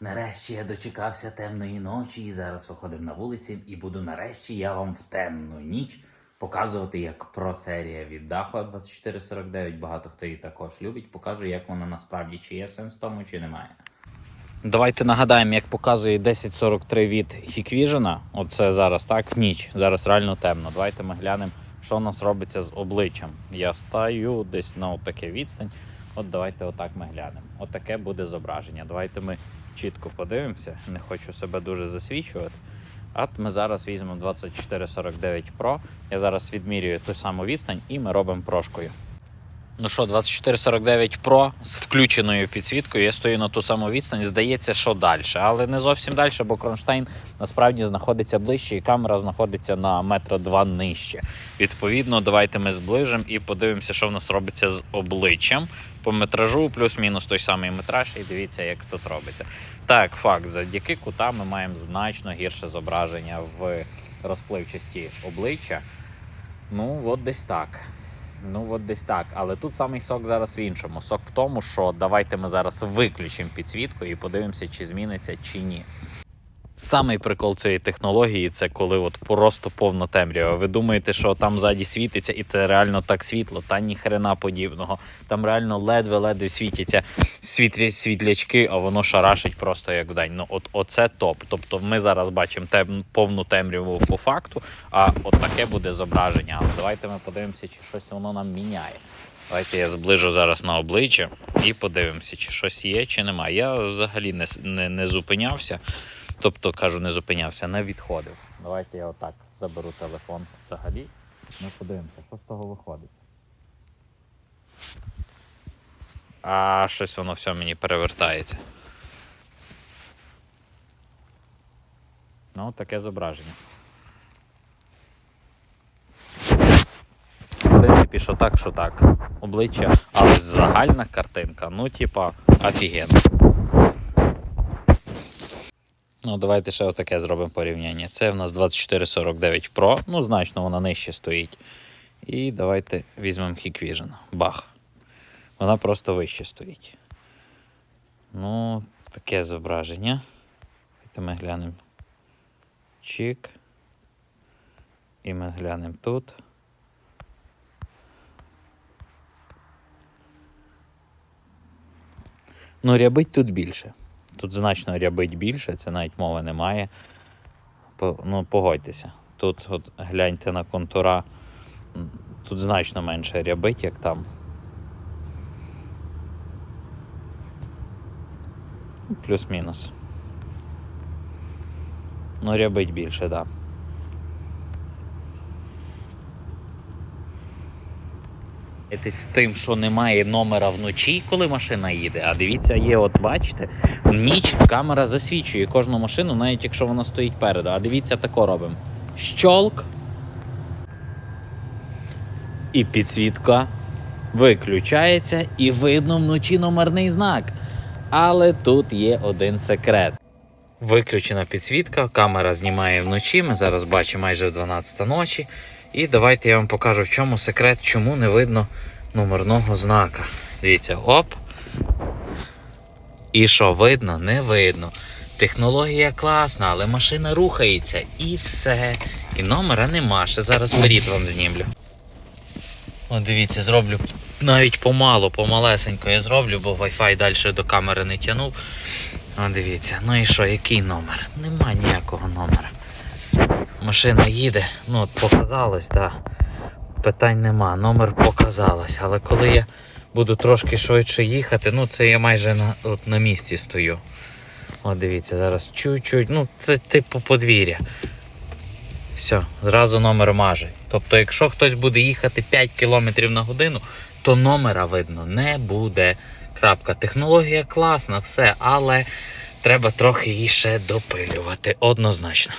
Нарешті я дочекався темної ночі і зараз виходив на вулиці, і буду нарешті я вам в темну ніч показувати, як про серія від Даху 2449. Багато хто її також любить. Покажу, як вона насправді чи є сенс в тому, чи немає. Давайте нагадаємо, як показує 1043 від Hikvision. Оце зараз так, в ніч. Зараз реально темно. Давайте ми глянемо, що у нас робиться з обличчям. Я стаю десь на отаке відстань. От давайте отак ми глянемо. Отаке буде зображення. Давайте ми чітко подивимося. Не хочу себе дуже засвічувати. От ми зараз візьмемо 2449 Pro. Я зараз відмірюю ту саму відстань і ми робимо прошкою. Ну що, 2449 Pro з включеною підсвіткою. Я стою на ту саму відстань. Здається, що далі. Але не зовсім далі, бо кронштейн насправді знаходиться ближче, і камера знаходиться на метра два нижче. Відповідно, давайте ми зближимо і подивимося, що в нас робиться з обличчям. По метражу плюс-мінус той самий метраж, і дивіться, як тут робиться. Так, факт, завдяки кутам ми маємо значно гірше зображення в розпливчасті обличчя. Ну, от десь так. Ну, от десь так. Але тут самий сок зараз в іншому. Сок в тому, що давайте ми зараз виключимо підсвітку і подивимося, чи зміниться, чи ні. Самий прикол цієї технології це коли от просто повна темрява. Ви думаєте, що там ззаді світиться, і це реально так світло, та ні хрена подібного. Там реально ледве-ледве світяться світлі, світлячки, а воно шарашить просто як вдень. Ну, от оце топ. Тобто ми зараз бачимо тем, повну темряву по факту, а от таке буде зображення. Але давайте ми подивимося, чи щось воно нам міняє. Давайте я зближу зараз на обличчя і подивимося, чи щось є, чи немає. Я взагалі не, не, не зупинявся. Тобто, кажу, не зупинявся, не відходив. Давайте я отак заберу телефон взагалі. Ми подивимося, що з того виходить. А щось воно все мені перевертається. Ну, таке зображення. В принципі, що так, що так. Обличчя, але загальна картинка, ну, типа, офігенно. Ну, давайте ще отаке зробимо порівняння. Це в нас 2449 Pro, ну, значно вона нижче стоїть. І давайте візьмемо Hikvision. Бах. Вона просто вище стоїть. Ну, таке зображення. Давайте ми глянемо. Чик. І ми глянемо тут. Ну, рябить тут більше. Тут значно рябить більше, це навіть мови немає. Ну, погодьтеся. Тут от гляньте на контура. Тут значно менше рябить, як там. Ну, Плюс-мінус. Ну, рябить більше, так. Да. З тим, що немає номера вночі, коли машина їде. А дивіться, є, от бачите, в ніч камера засвічує кожну машину, навіть якщо вона стоїть переду. А дивіться, тако робимо. Щолк. І підсвітка виключається, і видно вночі номерний знак. Але тут є один секрет. Виключена підсвітка, камера знімає вночі. Ми зараз бачимо майже 12 ночі. І давайте я вам покажу, в чому секрет, чому не видно номерного знака. Дивіться, оп. І що видно? Не видно. Технологія класна, але машина рухається і все. І номера нема. Ще зараз перід вам знімлю. О, дивіться, зроблю навіть помалу, помалесенько я зроблю, бо Wi-Fi далі до камери не тягнув. О, дивіться, ну і що, який номер? Нема ніякого номера. Машина їде, ну от показалось, так. Питань нема, номер показалось. Але коли я буду трошки швидше їхати, ну це я майже на, от на місці стою. От дивіться, зараз чуть-чуть, ну це типу подвір'я. Все, зразу номер маже. Тобто, якщо хтось буде їхати 5 км на годину, то номера видно не буде. Крапка. Технологія класна, все, але треба трохи її ще допилювати однозначно.